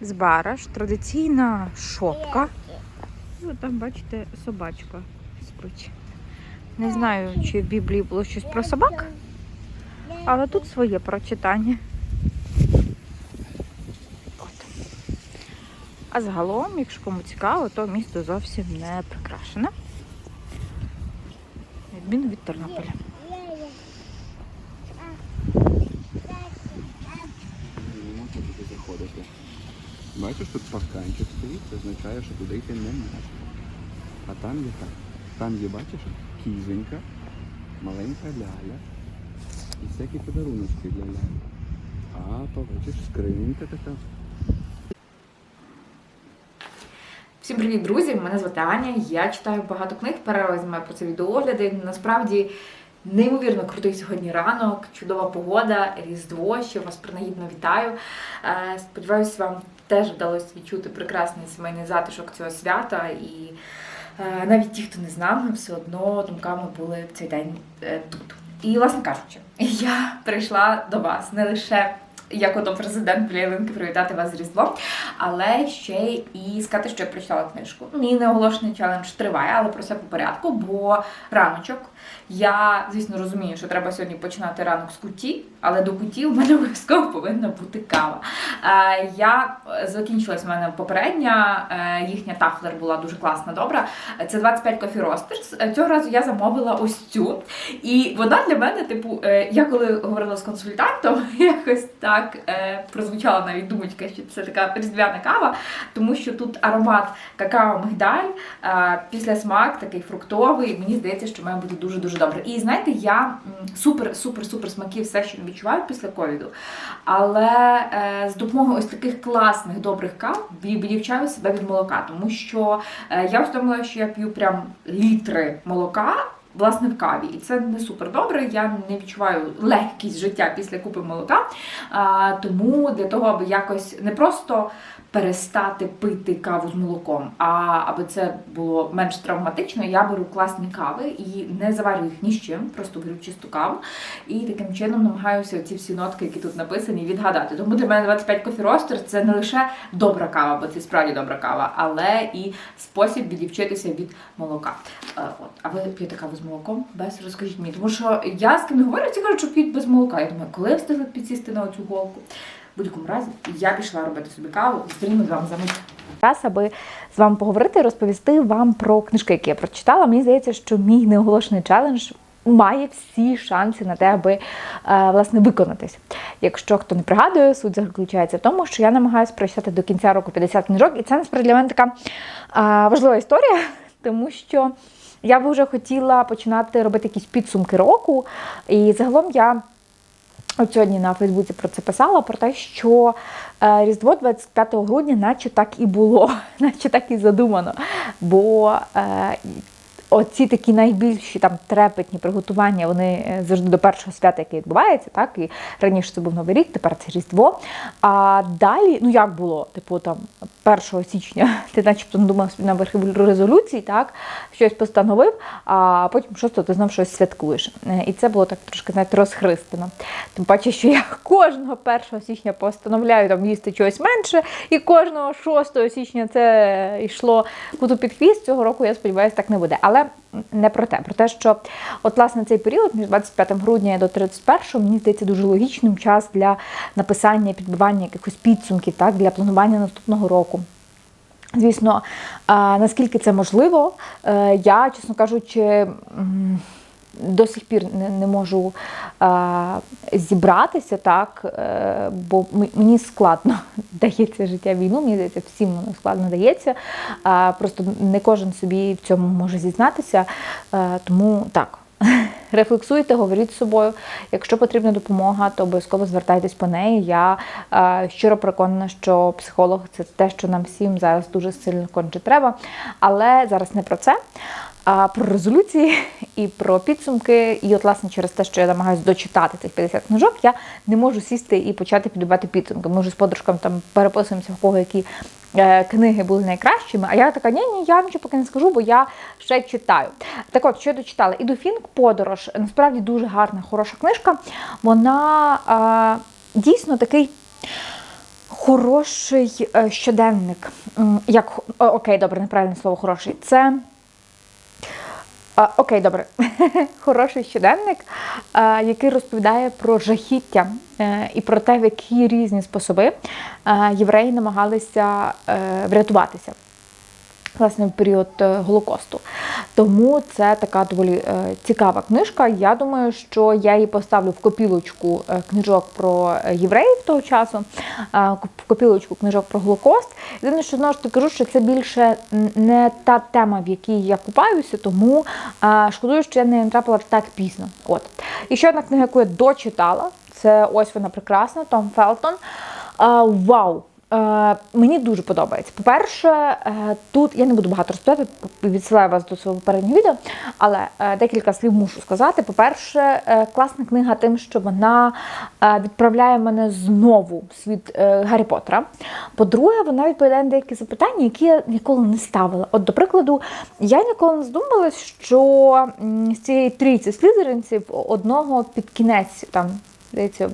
Збараш, традиційна шопка. Ну, там, бачите, собачка спить. Не знаю, чи в Біблії було щось про собак, але тут своє прочитання. От. А загалом, якщо кому цікаво, то місто зовсім не прикрашене. На Відміну від Тернополя. Не можна туди заходити. Бачиш, тут парканчик стоїть, це означає, що туди йти не можна. А там є так. Там є, бачиш, кізонька, маленька ляля і всякі подаруночки для ляля. А побачиш, скринька така. Всім привіт, друзі! Мене звати Аня. Я читаю багато книг, перераз знімаю про це відеогляди. Насправді неймовірно крутий сьогодні ранок, чудова погода, різдво. Ще вас принагідно вітаю. Е, Сподіваюсь, вам теж вдалося відчути прекрасний сімейний затишок цього свята. І е, навіть ті, хто не з нами, все одно думками були в цей день е, тут. І, власне кажучи, я прийшла до вас не лише як ото президент біля привітати вас з Різдвом, але ще і сказати, що я прочитала книжку. Мій неоголошений челендж триває, але про все по порядку, бо раночок. Я, звісно, розумію, що треба сьогодні починати ранок з куті, але до куті у мене обов'язково повинна бути кава. Е, я закінчилась в мене попередня, е, їхня тафлер була дуже класна, добра. Це 25 Coffee Roasters. Е, Цього разу я замовила ось цю. І вона для мене, типу, е, я коли говорила з консультантом, якось так е, прозвучала навіть думочка, що це така різдвяна кава, тому що тут аромат какао-мигдаль, е, після смак такий фруктовий. Мені здається, що має бути дуже дуже добре. І знаєте, я супер, супер, супер смаків все, що відчуваю після ковіду. Але е, з допомогою ось таких класних добрих кав відвчаю себе від молока, тому що е, я усвідомила, що я п'ю прям літри молока. Власне, в каві, і це не супер добре. Я не відчуваю легкість життя після купи молока. А, тому для того, аби якось не просто перестати пити каву з молоком, а аби це було менш травматично, я беру класні кави і не заварю їх ні з чим, просто беру чисту каву. І таким чином намагаюся ці всі нотки, які тут написані, відгадати. Тому для мене 25 Coffee Roaster – це не лише добра кава, бо це справді добра кава, але і спосіб відівчитися від молока. Е, От, а ви п'єте каву з молоком? Без розкажіть мені, тому що я з ким говорю, ці кажуть, що п'ють без молока. Я думаю, коли я встигла підсісти на оцю голку? Будь-якому разі я пішла робити собі каву, зустріну з вами за мить. Час, аби з вами поговорити, розповісти вам про книжки, які я прочитала. Мені здається, що мій неоголошений челендж має всі шанси на те, аби е, власне виконатись. Якщо хто не пригадує, суть заключається в тому, що я намагаюся прочитати до кінця року 50 книжок, і це насправді для мене така е, важлива історія, тому що я би вже хотіла починати робити якісь підсумки року. І загалом я От сьогодні на Фейсбуці про це писала, про те, що е, Різдво 25 грудня, наче так і було, наче так і задумано. Бо е, оці такі найбільші там трепетні приготування, вони е, завжди до першого свята, яке відбувається, так? І раніше це був Новий рік, тепер це Різдво. А далі, ну як було, типу там 1 січня ти начебто надумав собі на верхівлю резолюції, так, щось постановив, а потім 6 ти знав щось святкуєш. Е, І це було так трошки знаєте, розхристано. Тим паче, що я кожного 1 січня постановляю там їсти чогось менше, і кожного 6 січня це йшло куту під хвіст. Цього року, я сподіваюся, так не буде. Але не про те, про те, що от власне цей період між 25 грудня до 31 мені здається дуже логічним час для написання, підбивання якихось підсумків, так, для планування наступного року. Звісно, наскільки це можливо, е, я, чесно кажучи, до сих пір не, не можу а, зібратися, так, е, бо мені складно дається життя війну, мені здається, всім воно складно дається. А, просто не кожен собі в цьому може зізнатися. Е, тому так. Рефлексуйте, говоріть з собою. Якщо потрібна допомога, то обов'язково звертайтесь по неї. Я е, щиро переконана, що психолог це те, що нам всім зараз дуже сильно конче треба. Але зараз не про це, а про резолюції і про підсумки. І, от, власне, через те, що я намагаюся дочитати цих 50 книжок, я не можу сісти і почати підбивати підсумки. Ми вже з подружками там переписуємося, в кого які е, книги були найкращими. А я така, ні, ні, я нічого поки не скажу, бо я ще читаю. Так от, що я дочитала? Іду Фінк, подорож. Насправді дуже гарна, хороша книжка. Вона е, дійсно такий Хороший е, щоденник. Як окей, добре, неправильне слово хороший. Це. А, окей, добре. Хороший щоденник, а, який розповідає про жахіття е, і про те, в які різні способи євреї намагалися е, врятуватися власне в період е, Голокосту. Тому це така доволі е, цікава книжка. Я думаю, що я її поставлю в копілочку е, книжок про євреїв того часу, в копілочку книжок про Голокост. Єдине, що знову ж таки кажу, що це більше не та тема, в якій я купаюся, тому шкодую, що я не натрапила так пізно. От. І ще одна книга, яку я дочитала, це ось вона прекрасна, Том Фелтон. Вау! Е, мені дуже подобається. По-перше, е, тут я не буду багато розповідати, відсилаю вас до свого попереднього відео, але е, декілька слів мушу сказати. По-перше, класна книга тим, що вона відправляє мене знову в світ е, Гаррі Поттера. По-друге, вона відповідає на деякі запитання, які я ніколи не ставила. От, до прикладу, я ніколи не здумалась, що з цієї трійці слізеринців одного під кінець там здається,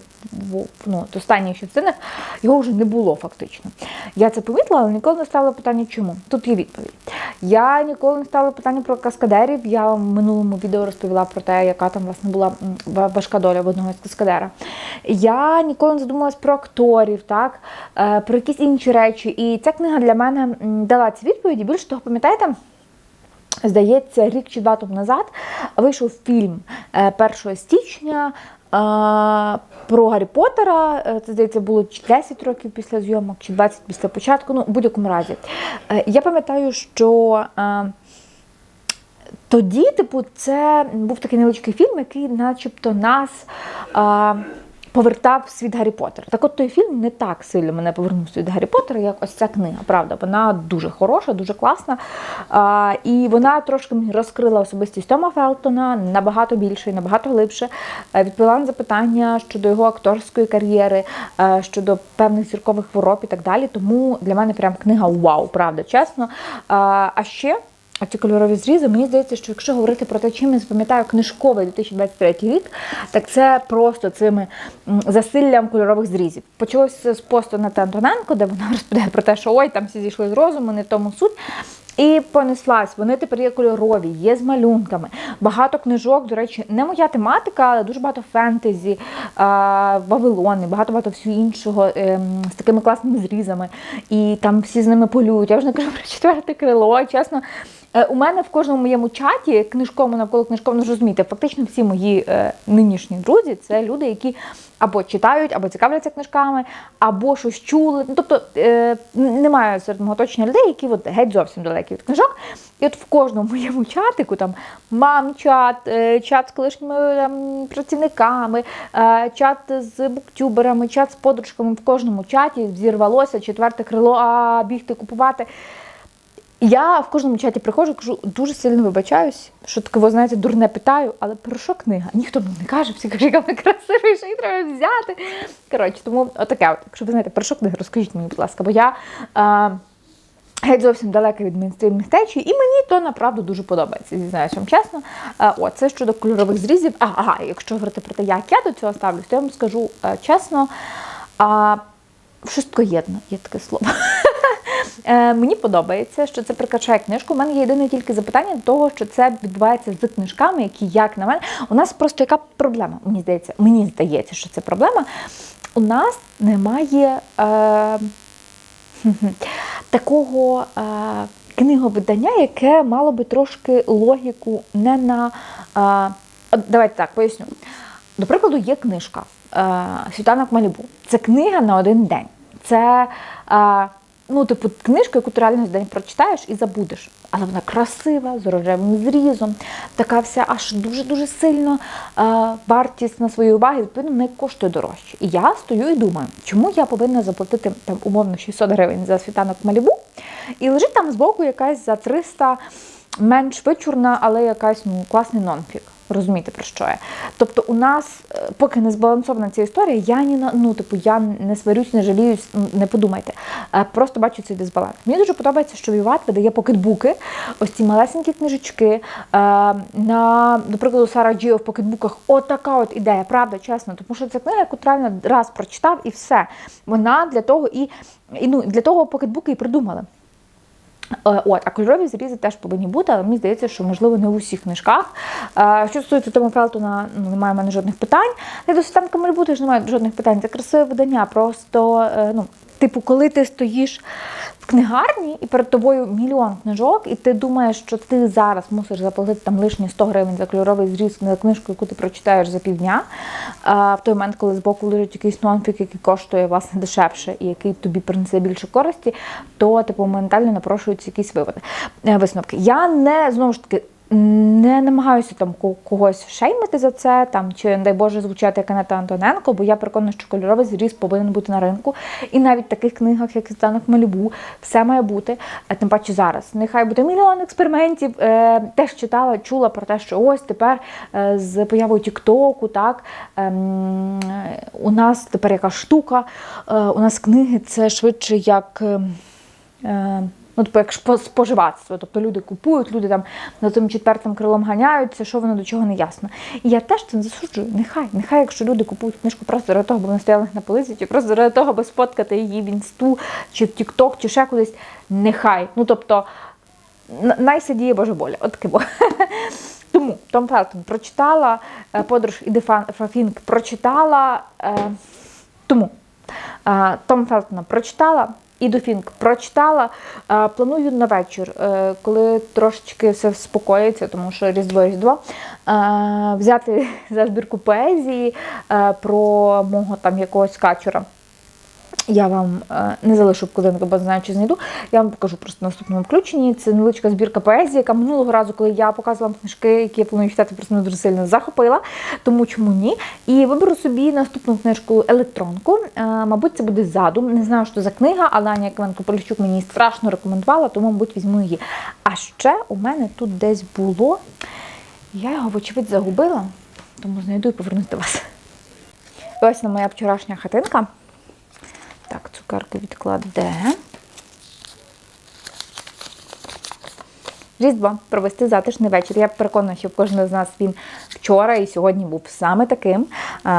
ну, от останніх частинах його вже не було фактично. Я це помітила, але ніколи не ставила питання, чому. Тут є відповідь. Я ніколи не ставила питання про каскадерів. Я в минулому відео розповіла про те, яка там власне була важка доля в одного з каскадера. Я ніколи не задумалась про акторів, так, е, про якісь інші речі. І ця книга для мене дала ці відповіді. Більше того, пам'ятаєте? Здається, рік чи два тому назад вийшов фільм е, 1 січня е, про Гаррі Поттера. Е, Це здається було чи 10 років після зйомок, чи 20 після початку. Ну, в будь-якому разі. Е, Я пам'ятаю, що. е, Тоді, типу, це був такий невеличкий фільм, який, начебто, нас повертав в світ Гаррі Поттера. Так от той фільм не так сильно мене повернув в світ Гаррі Поттера, як ось ця книга. Правда, вона дуже хороша, дуже класна. А, і вона трошки розкрила особистість Тома Фелтона набагато більше і набагато глибше. Е, Відповіла на запитання щодо його акторської кар'єри, е, щодо певних зіркових хвороб і так далі. Тому для мене прям книга вау, правда, чесно. А ще. А ці кольорові зрізи, мені здається, що якщо говорити про те, чим я запам'ятаю книжковий 2023 рік, так це просто цими засиллям кольорових зрізів. Почалося з посту на Антоненко, де вона розповідає про те, що ой, там всі зійшли з розуму, не в тому суть. І понеслась. Вони тепер є кольорові, є з малюнками. Багато книжок, до речі, не моя тематика, але дуже багато фентезі, Вавилони, багато багато всього іншого ем, з такими класними зрізами. І там всі з ними полюють. Я вже не кажу про четверте крило. Чесно, у мене в кожному моєму чаті книжковому навколо книжковому, ну розумієте, фактично всі мої е, нинішні друзі це люди, які або читають, або цікавляться книжками, або щось чули. Ну, тобто е, немає серед мого оточення людей, які от геть зовсім далекі від книжок. І от в кожному моєму чатику, там мам-чат, е, чат з колишніми там, працівниками, е, чат з буктюберами, чат з подружками, в кожному чаті зірвалося четверте крило, а бігти купувати. Я в кожному чаті приходжу, кажу, дуже сильно вибачаюсь, що таке, ви знаєте, дурне питаю, але про що книга? Ніхто мені не каже, всі кажуть, яка вона красива, що її треба взяти. Коротше, тому отаке, от, якщо ви знаєте, про що книга, розкажіть мені, будь ласка, бо я е, геть зовсім далека від мейнстрімних течій, і мені то направду дуже подобається, зізнаюсь вам чесно. Е, о, це щодо кольорових зрізів. А, ага, якщо говорити про те, як я до цього ставлюсь, то я вам скажу е, чесно, а, швидкоєдно, є таке слово. Е, Мені подобається, що це прикрашає книжку. У мене є єдине тільки запитання до того, що це відбувається з книжками, які, як на мене, у нас просто яка проблема? Мені здається, мені здається, що це проблема. У нас немає е, такого е, книговидання, яке мало би трошки логіку не на. Е, давайте так поясню. До прикладу, є книжка е, Світанок Малібу. Це книга на один день. Це е, ну, типу, книжка, яку ти реально за день прочитаєш і забудеш. Але вона красива, з рожевим зрізом, така вся аж дуже-дуже сильно е, вартість на свої уваги, відповідно, не коштує дорожче. І я стою і думаю, чому я повинна заплатити там умовно 600 гривень за світанок Малібу, і лежить там збоку якась за 300 менш вичурна, але якась ну, класний нонфік. Розумієте, про що я? Тобто, у нас, е, поки не збалансована ця історія, я ні на ну, типу, я не сварюсь, не жаліюсь, не подумайте. Е, Просто бачу цей дисбаланс. Мені дуже подобається, що Віват видає покетбуки, ось ці малесенькі книжечки. Е, На, до прикладу, Сара Джіо в покетбуках отака от ідея, правда, чесно. Тому що це книга, яку реально раз прочитав і все. Вона для того і, і ну, для того покетбуки і придумали. Е, От, а кольорові зрізи теж повинні бути, але мені здається, що можливо не в усіх книжках. Е, Що стосується Тома Фелтона, ну немає в мене жодних питань. Я до там Камель ж немає жодних питань. Це красиве видання. Просто е, ну, типу, коли ти стоїш в книгарні і перед тобою мільйон книжок, і ти думаєш, що ти зараз мусиш заплатити там лишні 100 гривень за кольоровий зріз на книжку, яку ти прочитаєш за півдня. А в той момент, коли збоку лежить якийсь нонфік, який коштує власне дешевше і який тобі принесе більше користі, то типу моментально напрошуються якісь виводи е, висновки. Я не знову ж таки. Не намагаюся там когось шеймити за це, там чи не дай Боже звучати як Анета Антоненко, бо я переконана, що кольоровий зріз повинен бути на ринку. І навіть в таких книгах, як Станок Малібу, все має бути. Тим паче зараз. Нехай буде мільйон експериментів. Е, теж читала, чула про те, що ось тепер е, з появою Тіктоку, так ем, у нас тепер яка штука. Е, у нас книги це швидше як. Ну, типу, як споживацтво. Тобто люди купують, люди там за тим четвертим крилом ганяються, що воно до чого не ясно. І я теж це не засуджую. Нехай, нехай, якщо люди купують книжку просто заради того, аби вони стояли на полиці, чи просто заради того, аби сфоткати її в інсту, чи в Тік-Ток, чи ще кудись. Нехай. Ну тобто, н- най сидіє божеволя. От таке. Тому Том Фелтон прочитала, е, подорож і Фінк прочитала. е, Тому е, Том Фелтона прочитала, Іду Фінк прочитала. Планую на вечір, е, коли трошечки все спокоїться, тому що Різдво Різдво, взяти за збірку поезії е, про мого там якогось качура. Я вам е, не залишу вкладинку, бо знаю, чи знайду. Я вам покажу просто в наступному включенні. Це невеличка збірка поезії, яка минулого разу, коли я показувала вам книжки, які я планую читати, просто мене дуже сильно захопила. Тому чому ні? І виберу собі наступну книжку електронку. Е, мабуть, це буде задум. Не знаю, що за книга, але Аня Кленко Поліщук мені страшно рекомендувала, тому, мабуть, візьму її. А ще у мене тут десь було. Я його, вочевидь, загубила, тому знайду і повернусь до вас. Ось на моя вчорашня хатинка. Так, цукерки відкладе. Різдво провести затишний вечір. Я переконана, що кожного з нас він вчора і сьогодні був саме таким.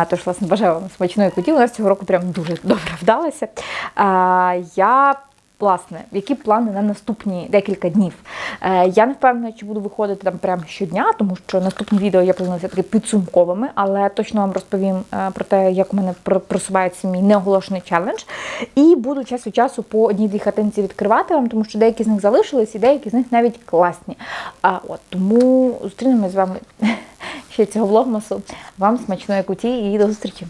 Тож, власне, бажаю вам смачної куті. У нас цього року прям дуже добре вдалося. Я Власне, які плани на наступні декілька днів? Е, я не впевнена, чи буду виходити там прямо щодня, тому що наступні відео я планую все-таки підсумковими, але точно вам розповім е, про те, як у мене просувається мій неоголошений челендж. І буду час від часу по одній-дві хатинці відкривати вам, тому що деякі з них залишились, і деякі з них навіть класні. А от тому зустрінемось з вами ще цього влогмасу. Вам смачної куті і до зустрічі!